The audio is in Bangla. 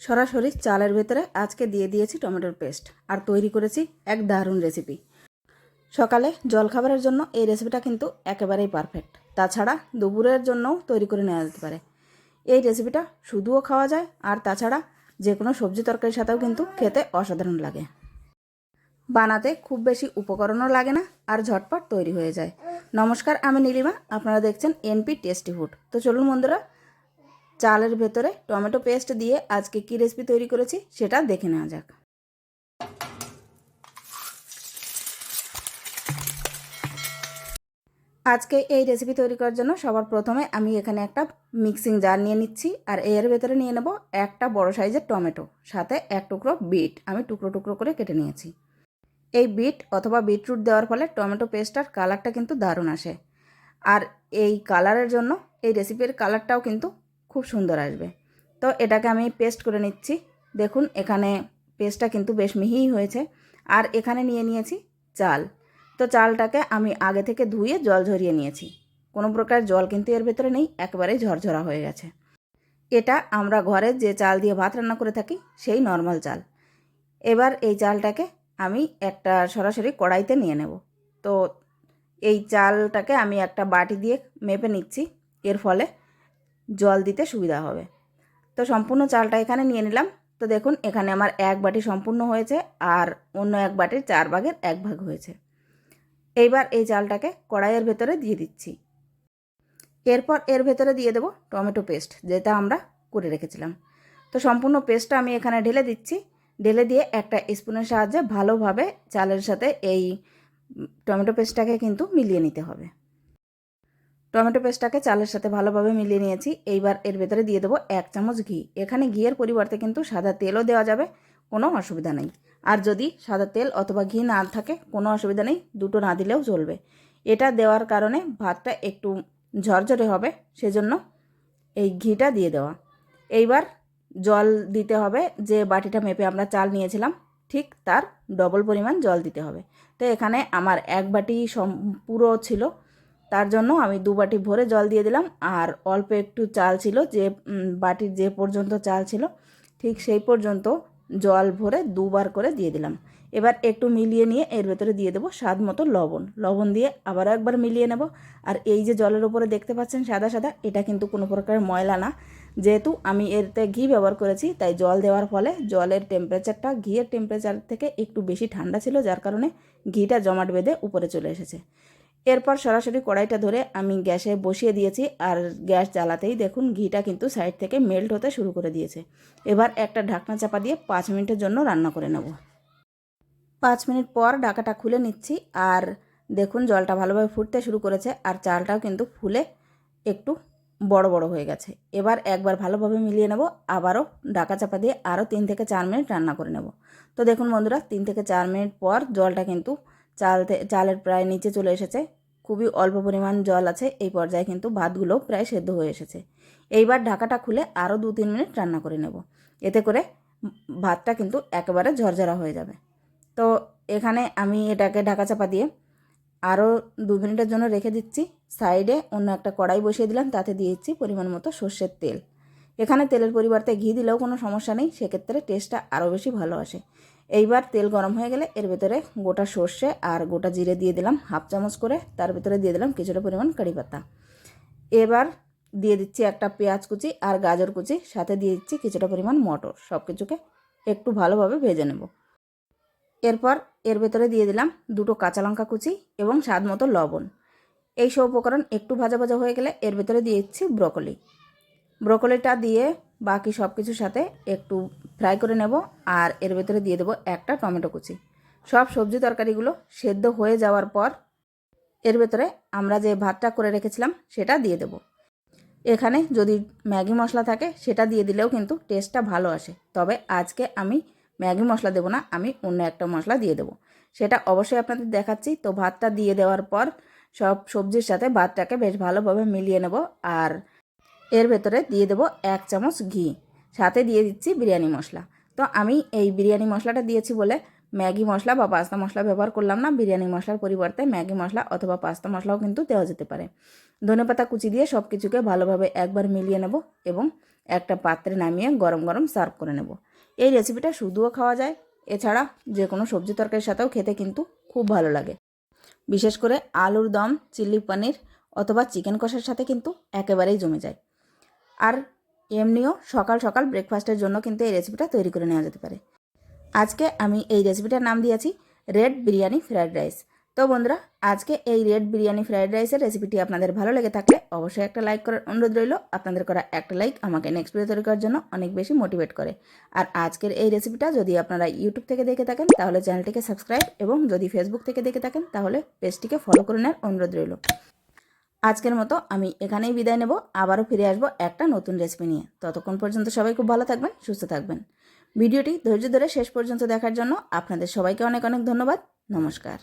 সরাসরি চালের ভেতরে আজকে দিয়ে দিয়েছি টমেটোর পেস্ট আর তৈরি করেছি এক দারুণ রেসিপি সকালে জলখাবারের জন্য এই রেসিপিটা কিন্তু একেবারেই পারফেক্ট তাছাড়া দুপুরের জন্যও তৈরি করে নেওয়া যেতে পারে। এই রেসিপিটা শুধুও খাওয়া যায় আর তাছাড়া যে কোনো সবজি তরকারির সাথেও কিন্তু খেতে অসাধারণ লাগে। বানাতে খুব বেশি উপকরণও লাগে না আর ঝটপট তৈরি হয়ে যায়। নমস্কার, আমি নীলিমা। আপনারা দেখছেন এনপি টেস্টি ফুড তো চলুন বন্ধুরা চালের ভেতরে টমেটো পেস্ট দিয়ে আজকে কী রেসিপি তৈরি করেছি সেটা দেখে নেওয়া যাক। আজকে এই রেসিপি তৈরি করার জন্য সবার প্রথমে আমি এখানে একটা মিক্সিং জার নিয়ে নিচ্ছি আর এর ভেতরে নিয়ে নেব একটা বড় সাইজের টমেটো, সাথে এক টুকরো বিট আমি টুকরো টুকরো করে কেটে নিয়েছি। এই বিট অথবা বিটরুট দেওয়ার ফলে টমেটো পেস্টটার কালারটা কিন্তু দারুণ আসে। আর এই কালারের জন্য, এই রেসিপির কালারটাও কিন্তু খুব সুন্দর আসবে। তো এটাকে আমি পেস্ট করে নিচ্ছি। দেখুন, এখানে পেস্টটা কিন্তু বেশ মিহিই হয়েছে। আর এখানে নিয়ে নিয়েছি চাল। তো চালটাকে আমি আগে থেকে ধুয়ে জল ঝরিয়ে নিয়েছি। কোনো প্রকার জল কিন্তু এর ভেতরে নেই একেবারেই ঝরঝরা হয়ে গেছে। এটা আমরা ঘরে যে চাল দিয়ে ভাত রান্না করে থাকি, সেই নর্মাল চাল। এবার এই চালটাকে আমি একটা সরাসরি কড়াইতে নিয়ে নেব। তো এই চালটাকে আমি একটা বাটি দিয়ে মেপে নিচ্ছি। এর ফলে জল দিতে সুবিধা হবে। তো সম্পূর্ণ চালটা এখানে নিয়ে নিলাম। তো দেখুন, এখানে আমার এক বাটি সম্পূর্ণ হয়েছে আর অন্য এক বাটির চার ভাগের এক ভাগ হয়েছে। এইবার এই চালটাকে কড়াইয়ের ভেতরে দিয়ে দিচ্ছি। এরপর এর ভেতরে দিয়ে দেবো টমেটো পেস্ট, যেটা আমরা করে রেখেছিলাম। তো সম্পূর্ণ পেস্টটা আমি এখানে ঢেলে দিচ্ছি। ঢেলে দিয়ে একটা স্পুনের সাহায্যে ভালোভাবে চালের সাথে এই টমেটো পেস্টটাকে কিন্তু মিলিয়ে নিতে হবে। টমেটো পেস্টটাকে চালের সাথে ভালোভাবে মিলিয়ে নিয়েছি। এইবার এর ভেতরে দিয়ে দেবো এক চামচ ঘি। এখানে ঘিয়ের পরিবর্তে কিন্তু সাদা তেলও দেওয়া যাবে, কোনো অসুবিধা নেই। আর যদি সাদা তেল অথবা ঘি না থাকে, কোনো অসুবিধা নেই, দুটো না দিলেও চলবে। এটা দেওয়ার কারণে ভাতটা একটু ঝরঝরে হবে, সেজন্য এই ঘিটা দিয়ে দেওয়া। এইবার জল দিতে হবে, যে বাটিটা মেপে আমরা চাল নিয়েছিলাম, ঠিক তার ডবল পরিমাণ জল দিতে হবে। তো এখানে আমার এক বাটি সম পুরো ছিল তার জন্য আমি দু বাটি ভরে জল দিয়ে দিলাম। আর অল্প একটু চাল ছিল যে বাটির যে পর্যন্ত চাল ছিল, ঠিক সেই পর্যন্ত জল ভরে দুবার করে দিয়ে দিলাম। এবার একটু মিলিয়ে নিয়ে এর ভেতরে দিয়ে দেবো স্বাদ মতো লবণ। লবণ দিয়ে আবারও একবার মিলিয়ে নেব। আর এই যে জলের উপরে দেখতে পাচ্ছেন সাদা সাদা, এটা কিন্তু কোনো প্রকার ময়লা না। যেহেতু আমি এতে ঘি ব্যবহার করেছি, তাই জল দেওয়ার ফলে জলের টেম্পারেচারটা ঘিয়ের টেম্পারেচার থেকে একটু বেশি ঠান্ডা ছিল, যার কারণে ঘিটা জমাট বেঁধে উপরে চলে এসেছে। এরপর সরাসরি কড়াইটা ধরে আমি গ্যাসে বসিয়ে দিয়েছি আর গ্যাস জ্বালাতেই দেখুন ঘিটা কিন্তু সাইড থেকে মেল্ট হতে শুরু করে দিয়েছে। এবার একটা ঢাকনা চাপা দিয়ে পাঁচ মিনিটের জন্য রান্না করে নেব। পাঁচ মিনিট পর ঢাকাটা খুলে নিচ্ছি আর দেখুন জলটা ভালোভাবে ফুটতে শুরু করেছে আর চালটাও কিন্তু ফুলে একটু বড় বড় হয়ে গেছে। এবার একবার ভালোভাবে মিলিয়ে নেব, আবারও ঢাকা চাপা দিয়ে আরও তিন থেকে চার মিনিট রান্না করে নেব। তো দেখুন বন্ধুরা, তিন থেকে চার মিনিট পর জলটা কিন্তু চাল চালের প্রায় নিচে চলে এসেছে। খুবই অল্প পরিমাণ জল আছে। এই পর্যায়ে কিন্তু ভাতগুলো প্রায় সেদ্ধ হয়ে এসেছে। এইবার ঢাকাটা খুলে আরও দু তিন মিনিট রান্না করে নেব। এতে করে ভাতটা কিন্তু একেবারে ঝরঝরা হয়ে যাবে। তো এখানে আমি এটাকে ঢাকা চাপা দিয়ে আরও দু মিনিটের জন্য রেখে দিচ্ছি। সাইডে অন্য একটা কড়াই বসিয়ে দিলাম। তাতে দিয়ে দিচ্ছি পরিমাণ মতো সর্ষের তেল। এখানে তেলের পরিবর্তে ঘি দিলেও কোনো সমস্যা নেই। সেক্ষেত্রে টেস্টটা আরও বেশি ভালো আসে। এইবার তেল গরম হয়ে গেলে এর ভেতরে গোটা সর্ষে আর গোটা জিরে দিয়ে দিলাম হাফ চামচ করে। তার ভেতরে দিয়ে দিলাম কিছুটা পরিমাণ কারি পাতা। এবার দিয়ে দিচ্ছি একটা পেঁয়াজ কুচি আর গাজর কুচি। সাথে দিয়ে দিচ্ছি কিছুটা পরিমাণ মটর। সব কিছুকে একটু ভালোভাবে ভেজে নেব। এরপর এর ভেতরে দিয়ে দিলাম দুটো কাঁচা লঙ্কা কুচি এবং স্বাদ মতো লবণ। এই সব উপকরণ একটু ভাজা ভাজা হয়ে গেলে এর ভেতরে দিয়ে দিচ্ছি ব্রকলি। ব্রকলিটা দিয়ে বাকি সব কিছুর সাথে একটু ফ্রাই করে নেব আর এর ভেতরে দিয়ে দেবো একটা টমেটো কুচি। সব সবজি তরকারিগুলো সেদ্ধ হয়ে যাওয়ার পর এর ভেতরে আমরা যে ভাতটা করে রেখেছিলাম সেটা দিয়ে দেব। এখানে যদি ম্যাগি মশলা থাকে সেটা দিয়ে দিলেও কিন্তু টেস্টটা ভালো আসে। তবে আজকে আমি ম্যাগি মশলা দেবো না, আমি অন্য একটা মশলা দিয়ে দেবো। সেটা অবশ্যই আপনাদের দেখাচ্ছি। তো ভাতটা দিয়ে দেওয়ার পর সব সবজির সাথে ভাতটাকে বেশ ভালোভাবে মিলিয়ে নেব। আর এর ভেতরে দিয়ে দেবো এক চামচ ঘি। সাথে দিয়ে দিচ্ছি বিরিয়ানি মশলা। তো আমি এই বিরিয়ানি মশলাটা দিয়েছি বলে ম্যাগি মশলা বা পাস্তা মশলা ব্যবহার করলাম না। বিরিয়ানি মশলার পরিবর্তে ম্যাগি মশলা অথবা পাস্তা মশলাও কিন্তু দেওয়া যেতে পারে। ধনেপাতা কুচি দিয়ে সব কিছুকে ভালোভাবে একবার মিলিয়ে নেব এবং একটা পাত্রে নামিয়ে গরম গরম সার্ভ করে নেব। এই রেসিপিটা শুধুও খাওয়া যায়, এছাড়া যে কোনো সবজি তরকারির সাথেও খেতে কিন্তু খুব ভালো লাগে। বিশেষ করে আলুর দম, চিলি পনির অথবা চিকেন কষার সাথে কিন্তু একেবারেই জমে যায়। আর এমনিও সকাল সকাল ব্রেকফাস্টের জন্য কিন্তু এই রেসিপিটা তৈরি করে নেওয়া যেতে পারে। আজকে আমি এই রেসিপিটার নাম দিয়েছি রেড বিরিয়ানি ফ্রায়েড রাইস তো বন্ধুরা, আজকে এই রেড বিরিয়ানি ফ্রায়েড রাইসের রেসিপিটি আপনাদের ভালো লেগে থাকলে অবশ্যই একটা লাইক করার অনুরোধ রইল। আপনাদের করা একটা লাইক আমাকে নেক্সট ভিডিও তৈরি করার জন্য অনেক বেশি মোটিভেট করে। আর আজকের এই রেসিপিটা যদি আপনারা ইউটিউব থেকে দেখে থাকেন, তাহলে চ্যানেলটিকে সাবস্ক্রাইব এবং যদি ফেসবুক থেকে দেখে থাকেন, তাহলে পেজটিকে ফলো করে নেওয়ার অনুরোধ রইল। আজকের মতো আমি এখানেই বিদায় নেব। আবারও ফিরে আসব একটা নতুন রেসিপি নিয়ে। ততক্ষণ পর্যন্ত সবাই খুব ভালো থাকবেন, সুস্থ থাকবেন। ভিডিওটি ধৈর্য ধরে শেষ পর্যন্ত দেখার জন্য আপনাদের সবাইকে অনেক অনেক ধন্যবাদ। নমস্কার।